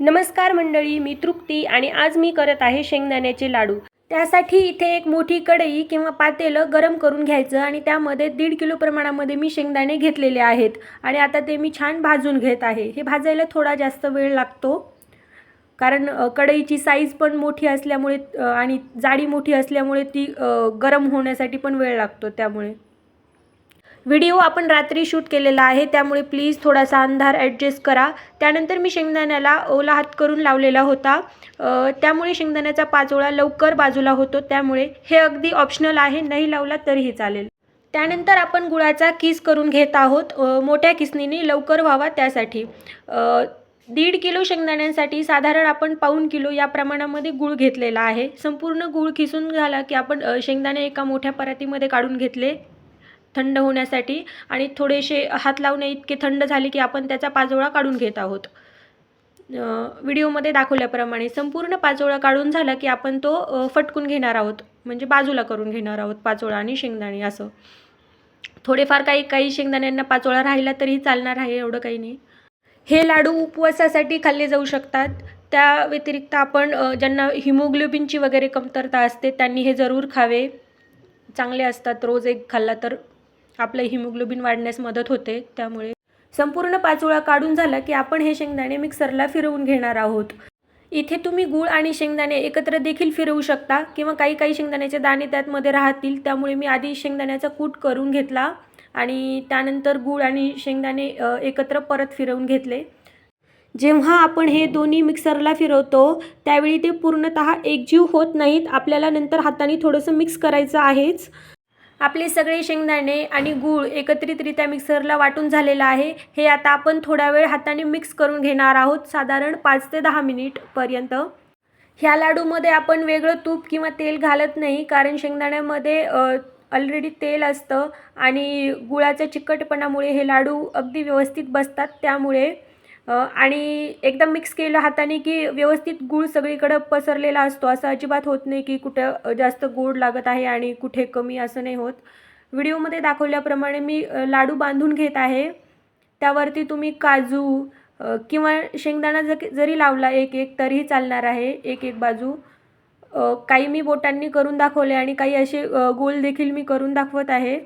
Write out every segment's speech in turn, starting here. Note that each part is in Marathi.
नमस्कार मंडळी मी तृप्ती आणि आज मी करत आहे शेंगदाण्याचे लाडू. त्यासाठी इथे एक मोठी कढई किंवा पातेलं गरम करून घ्यायचं आणि त्यामध्ये दीड किलो प्रमाणामध्ये मी शेंगदाणे घेतलेले आहेत आणि आता ते मी छान भाजून घेत आहे. हे भाजायला थोडा जास्त वेळ लागतो कारण कढईची साईज पण मोठी असल्यामुळे आणि जाडी मोठी असल्यामुळे ती गरम होण्यासाठी पण वेळ लागतो त्यामुळे. व्हिडिओ आपण रात्री शूट केलेला आहे त्यामुळे प्लीज थोडासा अंधार ॲडजस्ट करा. त्यानंतर मी शेंगदाण्याला ओला हात करून लावलेला होता. त्यामुळे शेंगदाण्याचा पाचोळा लवकर बाजूला होतो त्यामुळे हे अगदी ऑप्शनल आहे नाही लावला तरीही चालेल. त्यानंतर आपण गुळाचा किस करून घेत आहोत. मोठ्या किसनीने लवकर व्हावा त्यासाठी. दीड किलो शेंगदाण्यांसाठी साधारण आपण पाऊण किलो या प्रमाणामध्ये गूळ घेतलेला आहे. संपूर्ण गूळ खिसून झाला की आपण शेंगदाणे एका मोठ्या परातीमध्ये काढून घेतले. थंड होण्यासाठी आणि थोडेसे हात लावणे इतके थंड झाले की आपण त्याचा पाजोळा काढून घेत आहोत. व्हिडिओमध्ये दाखवल्याप्रमाणे संपूर्ण पाचोळा काढून झाला की आपण तो फटकून घेणार आहोत. म्हणजे बाजूला करून घेणार आहोत पाचोळा आणि शेंगदाणे असं. थोडेफार काही काही शेंगदाण्यांना पाचोळा राहिला तरीही चालणार आहे एवढं काही नाही. हे लाडू उपवासासाठी खाल्ले जाऊ शकतात. त्या व्यतिरिक्त आपण ज्यांना हिमोग्लोबिनची वगैरे कमतरता असते त्यांनी हे जरूर खावे. चांगले असतात रोज एक खाल्ला तर आपलं हिमोग्लोबिन वाढण्यास मदत होते त्यामुळे संपूर्ण पाचोळा काढून झाला की आपण हे शेंगदाणे मिक्सरला फिरवून घेणार आहोत. इथे तुम्ही गूळ आणि शेंगदाणे एकत्र देखील फिरवू शकता किंवा काही काही शेंगदाण्याचे दाणे त्यातमध्ये राहतील त्यामुळे मी आधी शेंगदाण्याचा कूट करून घेतला आणि त्यानंतर गूळ आणि शेंगदाणे एकत्र परत फिरवून घेतले. जेव्हा आपण हे दोन्ही मिक्सरला फिरवतो त्यावेळी ते पूर्णतः एकजीव होत नाहीत. आपल्याला नंतर हाताने थोडंसं मिक्स करायचं आहेच. आपले सगळे शेंगदाणे आणि गूळ एकत्रितरित्या मिक्सरला वाटून झालेलं आहे. हे आता आपण थोडा वेळ हाताने मिक्स करून घेणार आहोत साधारण पाच ते दहा मिनिटपर्यंत ह्या लाडूमध्ये आपण वेगळं तूप किंवा तेल घालत नाही कारण शेंगदाण्यामध्ये ऑलरेडी तेल असतं आणि गुळाच्या चिकटपणामुळे हे लाडू अगदी व्यवस्थित बसतात. त्यामुळे आणि एकदम मिक्स केलं हाताने की व्यवस्थित गूळ सगळीकडं पसरलेला असतो. असं अजिबात होत नाही की कुठं जास्त गोड लागत आहे आणि कुठे कमी असं नाही होत. व्हिडिओमध्ये दाखवल्याप्रमाणे मी लाडू बांधून घेत आहे. त्यावरती तुम्ही काजू किंवा शेंगदाणा ज जरी लावला एक एक तरीही चालणार आहे. एक एक बाजू. काही मी बोटांनी करून दाखवले आणि काही असे गोल देखील मी करून दाखवत आहे.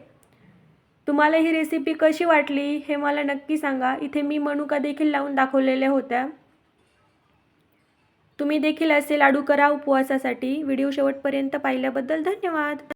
तुम्हाला ही रेसिपी कशी वाटली हे मला नक्की सांगा. इथे मी मनुका देखील लावून दाखवलेल्या होत्या. तुम्ही देखील असे लाडू करा उपवासासाठी. व्हिडिओ शेवटपर्यंत पाहिल्याबद्दल धन्यवाद.